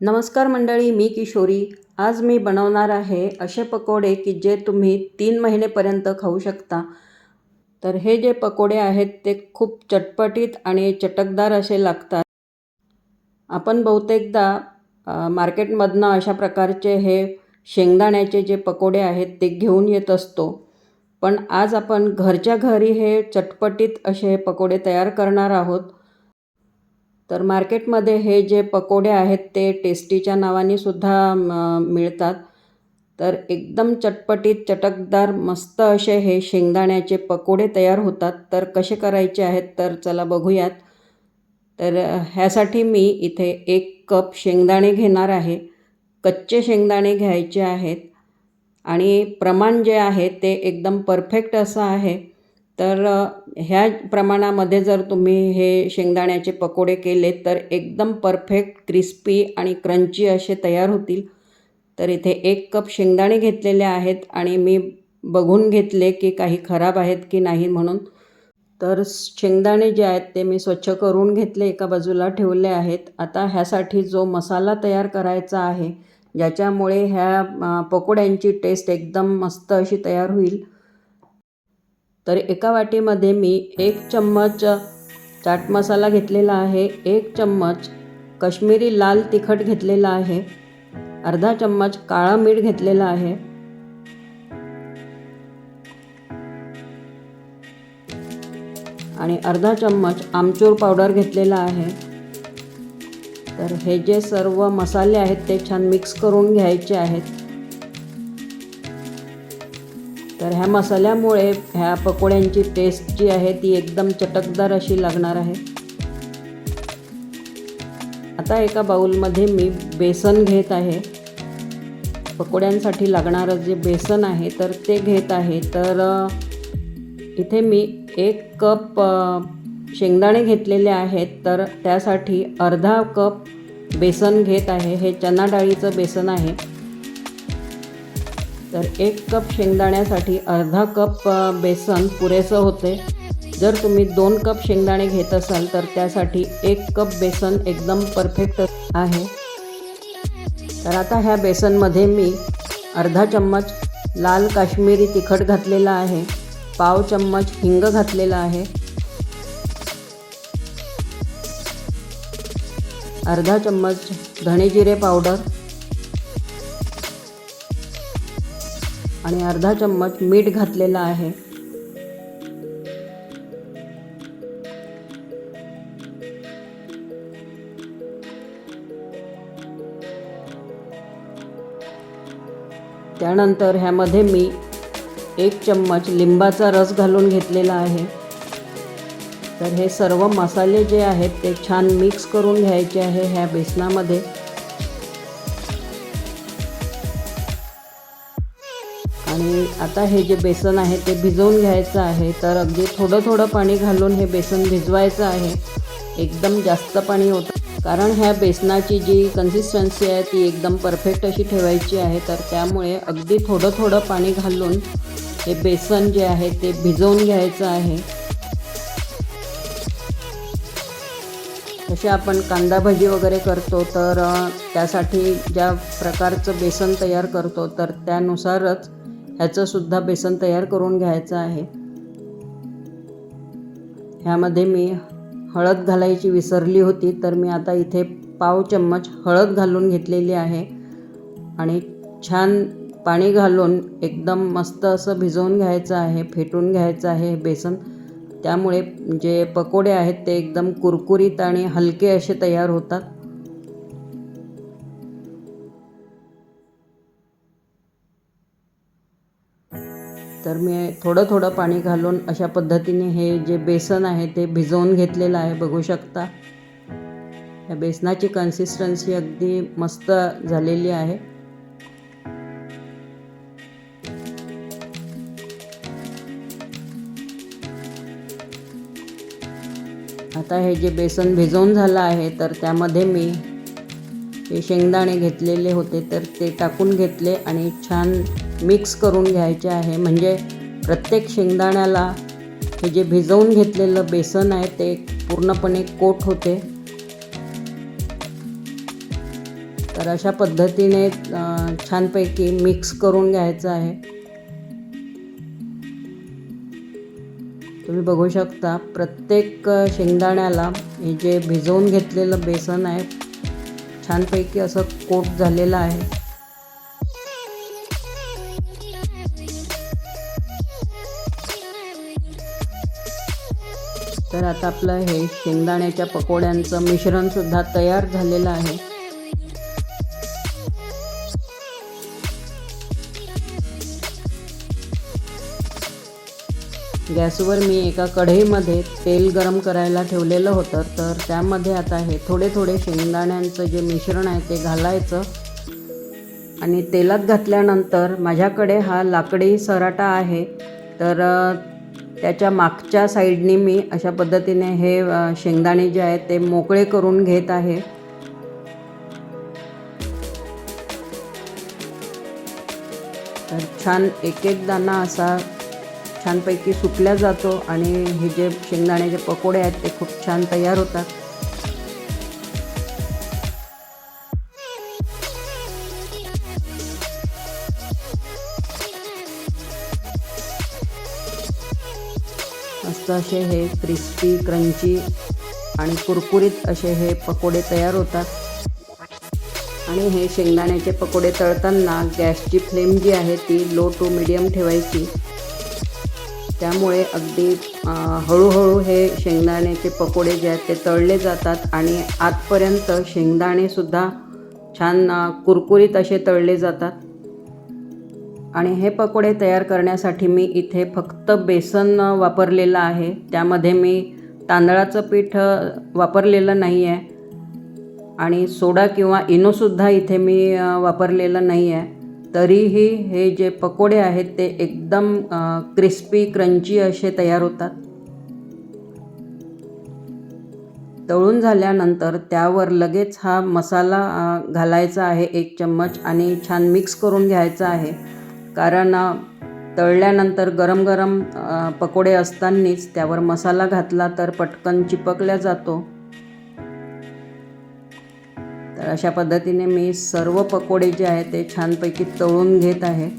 नमस्कार मंडळी मी किशोरी. आज मी बनवणार आहे असे पकोडे की जे तुम्ही तीन महिनेपर्यंत खाऊ शकता. तर हे जे पकोडे आहेत ते खूप चटपटीत आणि चटकदार असे लागतात. आपण बहुतेकदा मार्केटमधनं अशा प्रकारचे हे शेंगदाण्याचे जे पकोडे आहेत ते घेऊन येत असतो. पण आज आपण घरच्या घरी हे चटपटीत असे पकोडे तयार करणार आहोत. तर मार्केटमध्ये हे जे पकोडे आहेत ते टेस्टीच्या नावाने सुद्धा मिळतात. तर एकदम चटपटीत चटकदार मस्त असे हे शेंगदाण्याचे पकोडे तयार होतात. तर कसे करायचे आहेत तर चला बघूयात. तर ह्यासाठी मी इथे एक कप शेंगदाणे घेणार आहे. कच्चे शेंगदाणे घ्यायचे आहेत. आणि प्रमाण जे आहे ते एकदम परफेक्ट असं आहे. तर ह्या प्रमाणामध्ये जर तुम्ही हे शेंगदाण्याचे पकोडे केले तर एकदम परफेक्ट क्रिस्पी आणि क्रंची असे तयार होतील. तर इथे एक कप शेंगदाणे घेतलेले आहेत आणि मी बघून घेतले की काही खराब आहेत की नाही म्हणून. तर शेंगदाणे जे आहेत ते मी स्वच्छ करून घेतले एका बाजूला ठेवले आहेत. आता ह्यासाठी जो मसाला तयार करायचा आहे ज्याच्यामुळे ह्या पकोड्यांची टेस्ट एकदम मस्त अशी तयार होईल. तर एका वाटीमध्ये मी एक चम्मच चाट मसाला घेतलेला आहे एक चम्मच कश्मीरी लाल तिखट घेतलेला आहे अर्धा चम्मच काळा मीठ घेतलेला आहे. आणि अर्धा चम्मच आमचूर पावडर घेतलेला आहे. तर हे जे सर्व मसाले आहेत ते छान मिक्स करून घ्यायचे आहेत. तर ह्या मसाल्यामुळे ह्या पकोड्यांची टेस्ट जी आहे ती एकदम चटकदार अशी लागणार आहे. आता एका बाऊलमध्ये मी बेसन घेत आहे. पकोड्यांसाठी लागणारं जे बेसन आहे तर ते घेत आहे. तर इथे मी एक कप शेंगदाणे घेतलेले आहेत. तर त्यासाठी अर्धा कप बेसन घेत आहे. हे चना डाळीचं बेसन आहे. तर एक कप शेंगदाण्यासाठी अर्धा कप बेसन पुरेसं होते. जर तुम्ही दोन कप शेंगदाणे घेत असाल तर त्यासाठी एक कप बेसन एकदम परफेक्ट आहे. तर आता ह्या बेसनमध्ये मी अर्धा चम्मच लाल काश्मीरी तिखट घातलेला आहे. पाव चम्मच हिंग घातलेला आहे. अर्धा चम्मच धणे जिरे पावडर. आणि अर्धा चम्मच मीठ घातलेला आहे. त्यानंतर ह्यामध्ये मी एक चम्मच लिंबाचा रस घालून घेतलेला आहे. तर हे सर्व मसाले जे आहेत ते छान मिक्स करून घ्यायचे आहे ह्या बेसनामध्ये. आणि आता हे जे बेसन आहे ते भिजवून घ्यायचं आहे. तर अगदी थोडं थोडं पाणी घालून हे बेसन भिजवायचं आहे. एकदम जास्त पाणी होतं कारण ह्या बेसनाची जी कन्सिस्टन्सी आहे ती एकदम परफेक्ट अशी ठेवायची आहे. तर त्यामुळे अगदी थोडं थोडं पाणी घालून हे बेसन जे आहे ते भिजवून घ्यायचं आहे. जसे आपण कांदा भजी वगैरे करतो तर त्यासाठी ज्या प्रकारचं बेसन तयार करतो तर त्यानुसारच ह्याचंसुद्धा बेसन तयार करून घ्यायचं आहे. ह्यामध्ये मी हळद घालायची विसरली होती तर मी आता इथे पाव चम्मच हळद घालून घेतलेली आहे आणि छान पाणी घालून एकदम मस्त असं भिजवून घ्यायचं आहे फेटून घ्यायचं आहे बेसन. त्यामुळे जे पकोडे आहेत ते एकदम कुरकुरीत आणि हलके असे तयार होतात. तर मी थोडं थोडं पाणी घालून अशा पद्धतीने हे जे बेसन आहे ते भिजवून घेतलेलं आहे बघू शकता. या बेसनाची कन्सिस्टन्सी अगदी मस्त झालेली आहे. आता हे जे बेसन भिजवून झालं आहे तर त्यामध्ये मी हे शेंगदाणे घेतलेले होते तर ते टाकून घेतले आणि छान मिक्स करून घ्यायचे आहे. म्हणजे प्रत्येक शेंगदाण्याला हे जे भिजवून घेतलेलं बेसन आहे ते पूर्णपणे कोट होते. तर अशा पद्धतीने छानपैकी मिक्स करून घ्यायचं आहे. तुम्ही बघू शकता प्रत्येक शेंगदाण्याला हे जे भिजवून घेतलेलं बेसन आहे छानपैकी असं कोट झालेलं आहे. तर आता आपलं हे शेंगदाण्याच्या पकोड्यांचं मिश्रणसुद्धा तयार झालेलं आहे. गॅसवर मी एका कढईमध्ये तेल गरम करायला ठेवलेलं होतं तर त्यामध्ये आता हे थोडे थोडे शेंगदाण्यांचं जे मिश्रण आहे ते घालायचं. आणि तेलात घातल्यानंतर माझ्याकडे हा लाकडी सराटा आहे तर त्याच्या मागच्या साईडनी मी अशा पद्धतीने हे शेंगदाणे जे आहेत ते मोकळे करून घेत आहे. तर छान एक एक दाणा असा छानपैकी सुकल्या जातो आणि हे जे शेंगदाण्याचे पकोडे आहेत ते खूप छान तयार होतात. मस्त असे हे क्रिस्पी क्रंची आणि कुरकुरीत असे हे पकोडे तयार होतात. आणि हे शेंगदाण्याचे पकोडे तळताना गॅसची फ्लेम जी आहे ती लो टू मिडियम ठेवायची. त्यामुळे अगदी हळूहळू हे शेंगदाण्याचे पकोडे जे आहेत ते तळले जातात आणि आतपर्यंत शेंगदाणेसुद्धा छान कुरकुरीत असे तळले जातात. आणि हे पकोडे तयार करण्यासाठी मी इथे फक्त बेसन वापरलेलं आहे. त्यामध्ये मी तांदळाचं पीठ वापरलेलं नाही आहे आणि सोडा किंवा इनोसुद्धा इथे मी वापरलेलं नाही आहे तरीही हे जे पकोडे आहेत ते एकदम क्रिस्पी क्रंची असे तयार होतात. तळून झाल्यानंतर त्यावर लगेच हा मसाला घालायचा आहे एक चम्मच आणि छान मिक्स करून घ्यायचा आहे. कारण तळल्यानंतर गरम गरम पकोडे असतानाच त्यावर मसाला घातला तर पटकन चिपकल्या जातो. तर अशा पद्धतीने मी सर्व पकोडे जे आहेत ते छानपैकी तळून घेत आहे.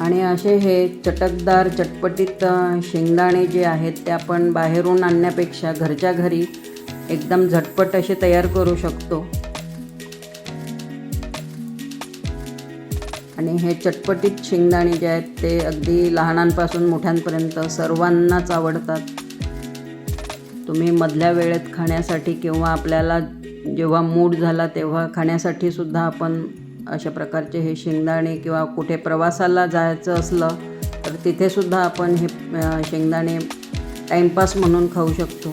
आणि असे हे चटकदार चटपटीत शेंगदाणे जे आहेत ते आपण बाहेरून आणण्यापेक्षा घरच्या घरी एकदम झटपट असे तयार करू शकतो. आणि हे चटपटीत शेंगदाणे जे आहेत ते अगदी लहानांपासून मोठ्यांपर्यंत सर्वांनाच आवडतात. तुम्ही मधल्या वेळेत खाण्यासाठी किंवा आपल्याला जेव्हा मूड झाला तेव्हा खाण्यासाठी सुद्धा आपण अशा प्रकारचे हे शेंगदाणे किंवा कुठे प्रवासाला जायचं असलं तर तिथेसुद्धा आपण हे शेंगदाणे टाईमपास म्हणून खाऊ शकतो.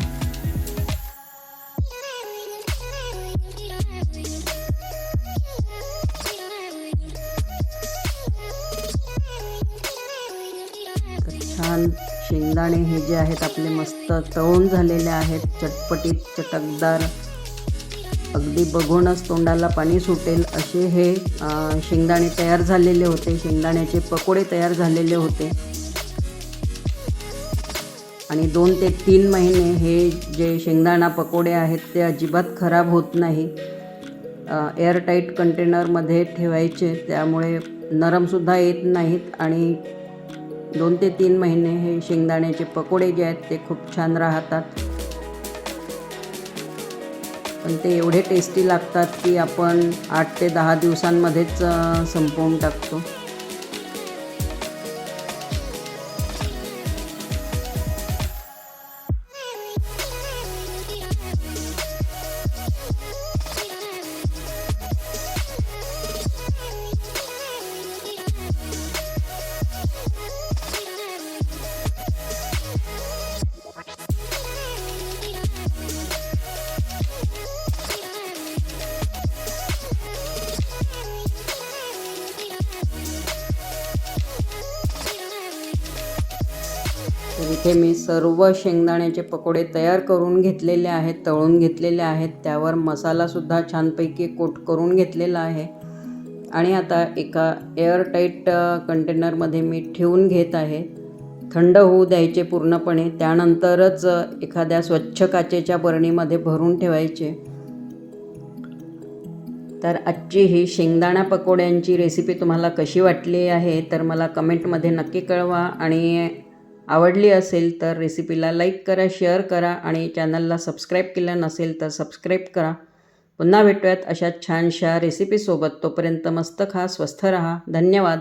शेंगदाणे हे जे आहेत आपले मस्त तळून झालेले आहेत. चटपटीत चटकदार. अगदी बघूनच तोंडाला पाणी सुटेल. असे हे शेंगदाणे तयार झालेले होते. शेंगदाण्याचे पकोडे तयार झालेले होते. आणि दोन ते तीन महिने हे जे शेंगदाणा पकोडे आहेत ते अजिबात खराब होत नाही. एअरटाईट कंटेनरमध्ये ठेवायचे. त्यामुळे नरमसुद्धा येत नाहीत आणि दोन ते तीन महिने हे शेंगदाण्याचे पकोडे जे आहेत ते खूप छान राहतात. पण ते एवढे टेस्टी लागतात की आपण आठ ते दहा दिवसांमध्येच संपवून टाकतो. इथे मी सर्व शेंगदाण्याचे पकोडे तयार करून घेतलेले आहेत तळून घेतलेले आहेत. त्यावर मसालासुद्धा छानपैकी कोट करून घेतलेला आहे. आणि आता एका एअरटाईट कंटेनरमध्ये मी ठेवून घेत आहे. थंड होऊ द्यायचे पूर्णपणे त्यानंतरच एखाद्या स्वच्छ काचेच्या बरणीमध्ये भरून ठेवायचे. तर आजची ही शेंगदाणा पकोड्यांची रेसिपी तुम्हाला कशी वाटली आहे तर मला कमेंटमध्ये नक्की कळवा. आणि आवडली असेल तर रेसिपीला लाईक करा शेअर करा आणि चॅनलला सबस्क्राईब केलं नसेल तर सबस्क्राईब करा. पुन्हा भेटूयात अशा छानशा रेसिपीसोबत तोपर्यंत मस्त खा स्वस्थ रहा. धन्यवाद.